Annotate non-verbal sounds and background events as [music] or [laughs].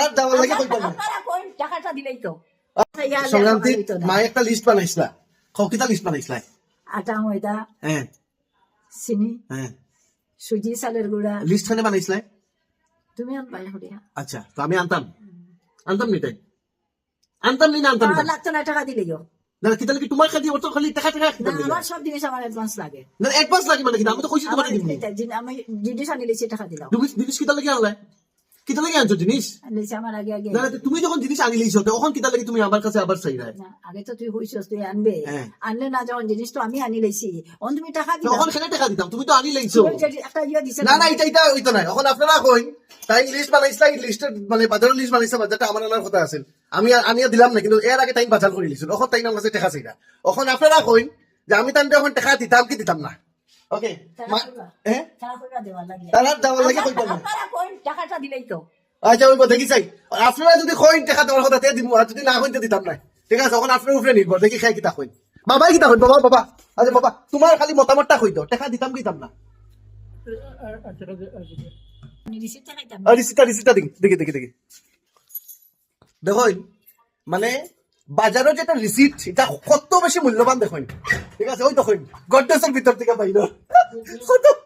তারা দেওয়ার লাগে কইতাম। না টাকাটা দিলেই তো? সংগ্রান্তি মায়ে একটা লিস্ট বানাইছিলা ককিতা লিস্ট বানাইছিলা আটা ময়দা হ্যাঁ। চিনি হ্যাঁ। সুজি চালের গুঁড়া। লিস্ট খানে বানাইছিলা তুমি আনবাই হরিয়া আচ্ছা তো আমি আনতাম। আনতাম নি তাই? আনতাম নি না আনতাম না লাগতো না টাকা দিলেইও না তোমার খালি টাকা টাকা না কিতা আমার সব জিনিস আমার অ্যাডভান্স লাগে। না অ্যাডভান্স লাগে মানে কিনা আমি তো কইছি জিন- আমি জিনিস আনি টাকা দিলাম। জিনিস আনলাই কিতা লাগি আনছো জিনিস? লেছি আমার আগে আগে। না না, তুমি যখন জিনিস আনি লইছো তখন কিতা লাগি তুমি আমার কাছে আবার চাই না, আগে তো তুই হইছস তুই আনবে। হ্যাঁ। আনলে না যখন জিনিস তো আমি আনি লেছি। অন তুমি টাকা দিলাম তখন সেটা টাকা দিতাম? তুমি তো আনি লইছো একটা ইয়ে দিছে না না এটা এটা ওইতো নাই। এখন আপনারা কই তাই লিস্ট বানাইছিলা এই লিস্টের মানে বাজারের লিস্ট বানাইছে বাজারটা আমার আনার কথা আছিল। আমি আনিয়া দিলাম না কিন্তু এর আগে টাইম বাজার করে লিছিল। এখন টাইম আমার কাছে টাকা চাইরা এখন আপনারা কইন যে আমি তান এখন টাকা দিতাম কি দিতাম না? ওকে হ্যাঁ তারা দেওয়ার লাগে? টাকাটা দিলেই তো। আচ্ছা ওই দেখি চাই? আপনারা যদি কইন টাকা দেওয়ার কথা তে দিব আর যদি না কইন দিতাম না ঠিক আছে এখন আপনার উপরে নির্ভর। দেখি খাই কিতা কইন। বাবাই কিতা কইন? বাবা বাবা। আচ্ছা বাবা তোমার খালি মতামতটা টাকা দিতাম না? রিসিপ্ট দেখি দেখি দেখি দেখি। মানে বাজারের যেটা রিসিট এটা কত বেশি মূল্যবান দেখুন ঠিক আছে ওই তখন গড্ডেসের ভিতর থেকে বাইর [laughs]